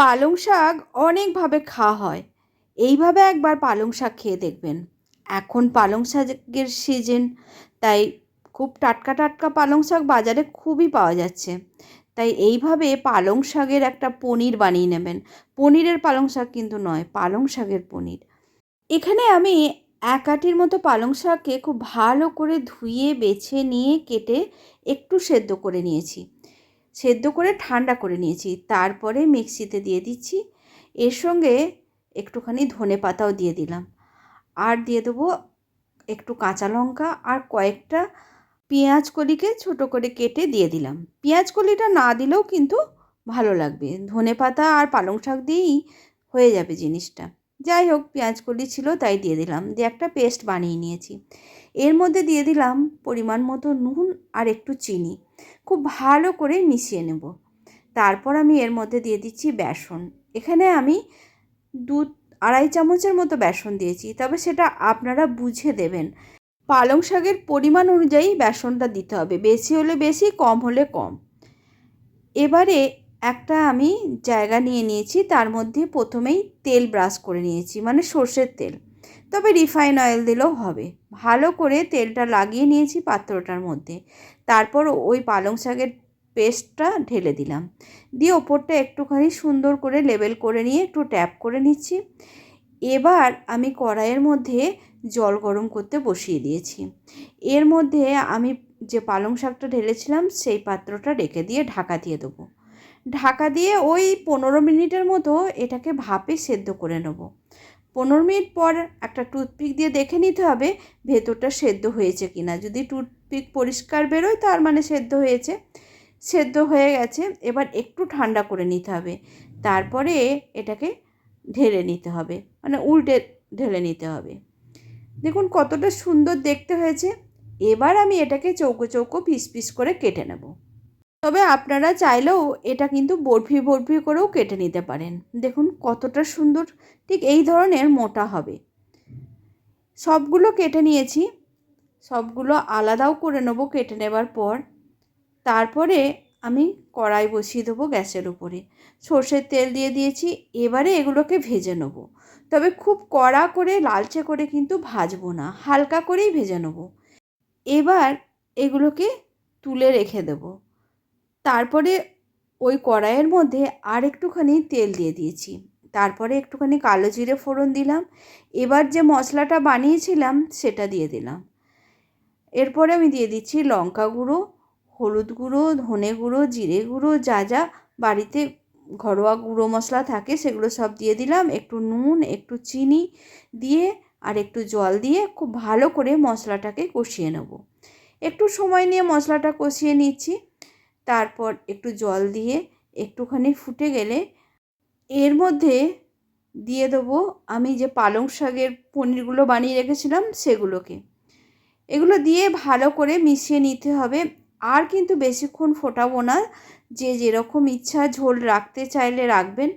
পালং শাক অনেকভাবে খাওয়া হয়। এইভাবে একবার পালং শাক খেয়ে দেখবেন। এখন পালং শাকের সিজন তাই খুব টাটকা টাটকা পালং শাক বাজারে খুবই পাওয়া যাচ্ছে। তাই এইভাবে পালং শাকের একটা পনির বানিয়ে নেবেন। পনিরের পালং শাক কিন্তু নয়, পালং শাকের পনির। এখানে আমি এক আটির মতো পালং শাককে খুব ভালো করে ধুয়ে, বেছে নিয়ে, কেটে একটু সেদ্ধ করে নিয়েছি। সেদ্ধ করে ঠান্ডা করে নিয়েছি। তারপরে মিক্সিতে দিয়ে দিচ্ছি। এর সঙ্গে একটুখানি ধনে পাতাও দিয়ে দিলাম। আর দিয়ে দেবো একটু কাঁচা লঙ্কা আর কয়েকটা পেঁয়াজ কলিকে ছোটো করে কেটে দিয়ে দিলাম। পেঁয়াজ কলিটা না দিলেও কিন্তু ভালো লাগবে। ধনে পাতা আর পালং শাক দিয়েই হয়ে যাবে জিনিসটা। যাই হোক, পেঁয়াজ কলি ছিল তাই দিয়ে দিলাম। দিয়ে একটা পেস্ট বানিয়ে নিয়েছি। এর মধ্যে দিয়ে দিলাম পরিমাণ মতো নুন আর একটু চিনি। খুব ভালো করে মিশিয়ে নেব। তারপর আমি এর মধ্যে দিয়ে দিচ্ছি বেসন। এখানে আমি দু আড়াই চামচের মতো বেসন দিয়েছি। তবে সেটা আপনারা বুঝে দেবেন। পালং শাকের পরিমাণ অনুযায়ী বেসনটা দিতে হবে। বেশি হলে বেশি, কম হলে কম। এবারে একটা আমি জায়গা নিয়ে নিয়েছি, তার মধ্যে প্রথমেই তেল ব্রাশ করে নিয়েছি মানে সর্ষের তেল। তবে রিফাইন অয়েল দিলেও হবে। ভালো করে তেলটা লাগিয়ে নিয়েছি পাত্রটার মধ্যে। তারপর ওই পালং শাকের পেস্টটা ঢেলে দিলাম। দিয়ে ওপরটা একটুখানি সুন্দর করে লেবেল করে নিয়ে একটু ট্যাপ করে নিচ্ছি। এবার আমি কড়াইয়ের মধ্যে জল গরম করতে বসিয়ে দিয়েছি। এর মধ্যে আমি যে পালং শাকটা ঢেলেছিলাম, সেই পাত্রটা রেখে দিয়ে ঢাকা দিয়ে দেবো। ঢাকা দিয়ে ওই পনেরো মিনিটের মতো এটাকে ভাপে সেদ্ধ করে নেব। পনেরো মিনিট পর একটা টুথপিক দিয়ে দেখে নিতে হবে ভেতরটা সেদ্ধ হয়েছে কি না যদি টুথপিক পরিষ্কার বেরোয় তার মানে সেদ্ধ হয়েছে। সেদ্ধ হয়ে গেছে, এবার একটু ঠান্ডা করে নিতে হবে। তারপরে এটাকে ঢেলে নিতে হবে মানে উল্টে ঢেলে নিতে হবে। দেখুন কতটা সুন্দর দেখতে হয়েছে। এবার আমি এটাকে চৌকো চৌকো পিস পিস করে কেটে নেব। তবে আপনারা চাইলেও এটা কিন্তু বরফি বরফি করেও কেটে নিতে পারেন। দেখুন কতটা সুন্দর, ঠিক এই ধরনের মোটা হবে। সবগুলো কেটে নিয়েছি। সবগুলো আলাদাও করে নেব কেটে নেবার পর। তারপরে আমি কড়াই বসিয়ে দেবো গ্যাসের উপরে। সর্ষের তেল দিয়ে দিয়েছি, এবারে এগুলোকে ভেজে নেব। তবে খুব কড়া করে, লালচে করে কিন্তু ভাজবো না, হালকা করেই ভেজে নেব। এবার এগুলোকে তুলে রেখে দেব। তারপরে ওই কড়াইয়ের মধ্যে আর একটুখানি তেল দিয়ে দিয়েছি। তারপরে একটুখানি কালো জিরে ফোড়ন দিলাম। এবার যে মশলাটা বানিয়েছিলাম সেটা দিয়ে দিলাম। এরপরে আমি দিয়ে দিচ্ছি লঙ্কা গুঁড়ো, হলুদ গুঁড়ো, ধনে গুঁড়ো, জিরে গুঁড়ো, যা যা বাড়িতে ঘরোয়া গুঁড়ো মশলা থাকে সেগুলো সব দিয়ে দিলাম। একটু নুন, একটু চিনি দিয়ে আর একটু জল দিয়ে খুব ভালো করে মশলাটাকে কষিয়ে নেব। একটু সময় নিয়ে মশলাটা কষিয়ে নিচ্ছি। তারপর একটু জল দিয়ে একটুখানি ফুটে গেলে এর মধ্যে দিয়ে দেবো আমি যে পালং শাকের পনিরগুলো বানিয়ে রেখেছিলাম সেগুলোকে। এগুলো দিয়ে ভালো করে মিশিয়ে নিতে হবে। আর কিন্তু বেশিক্ষণ ফোটাবো না। যে যেরকম ইচ্ছা ঝোল রাখতে চাইলে রাখবেন।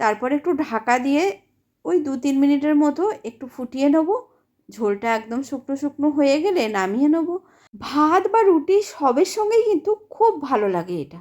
তারপর একটু ঢাকা দিয়ে ওই দু তিন মিনিটের মতো একটু ফুটিয়ে নেব। ঝোলটা একদম শুকনো শুকনো হয়ে গেলে নামিয়ে নেব। ভাত বা রুটি সবের সঙ্গেই কিন্তু খুব ভালো লাগে এটা।